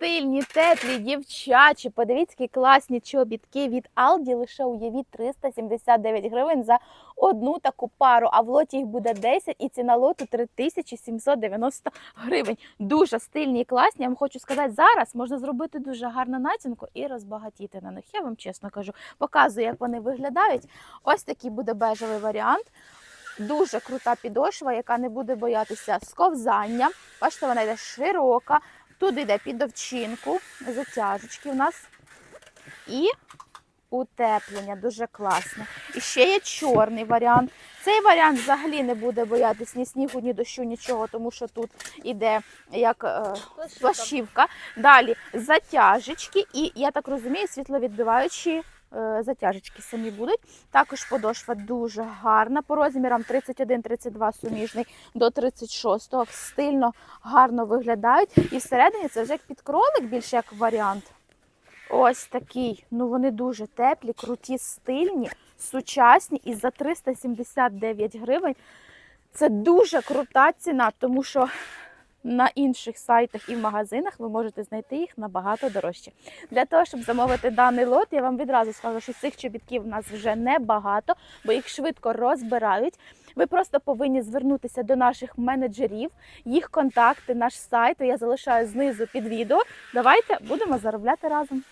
стильні, теплі, дівчачі. Подивіться, які класні чобітки від Aldi. Лише уявіть 379 гривень за одну таку пару. А в лоті їх буде 10 і ціна лоту 3790 гривень. Дуже стильні і класні. Я вам хочу сказати, зараз можна зробити дуже гарну націнку і розбагатіти на них. Я вам чесно кажу, показую, як вони виглядають. Ось такий буде бежевий варіант. Дуже крута підошва, яка не буде боятися сковзання. Бачите, вона йде широка. Тут йде під овчинку, затяжечки у нас. І утеплення дуже класне. І ще є чорний варіант. Цей варіант взагалі не буде боятись ні снігу, ні дощу, нічого, тому що тут іде як е, плащівка. Далі затяжечки, і я так розумію, світловідбиваючі затяжечки самі будуть. Також подошва дуже гарна по розмірам 31-32 суміжний до 36 стильно гарно виглядають. І всередині це вже як під кролик, більше як варіант. Ось такий. Ну вони дуже теплі, круті, стильні, сучасні і за 379 гривень. Це дуже крута ціна, тому що на інших сайтах і в магазинах ви можете знайти їх набагато дорожче. Для того, щоб замовити даний лот, я вам відразу скажу, що цих чобітків у нас вже небагато, бо їх швидко розбирають. Ви просто повинні звернутися до наших менеджерів, їх контакти, наш сайт. Я залишаю знизу під відео. Давайте будемо заробляти разом.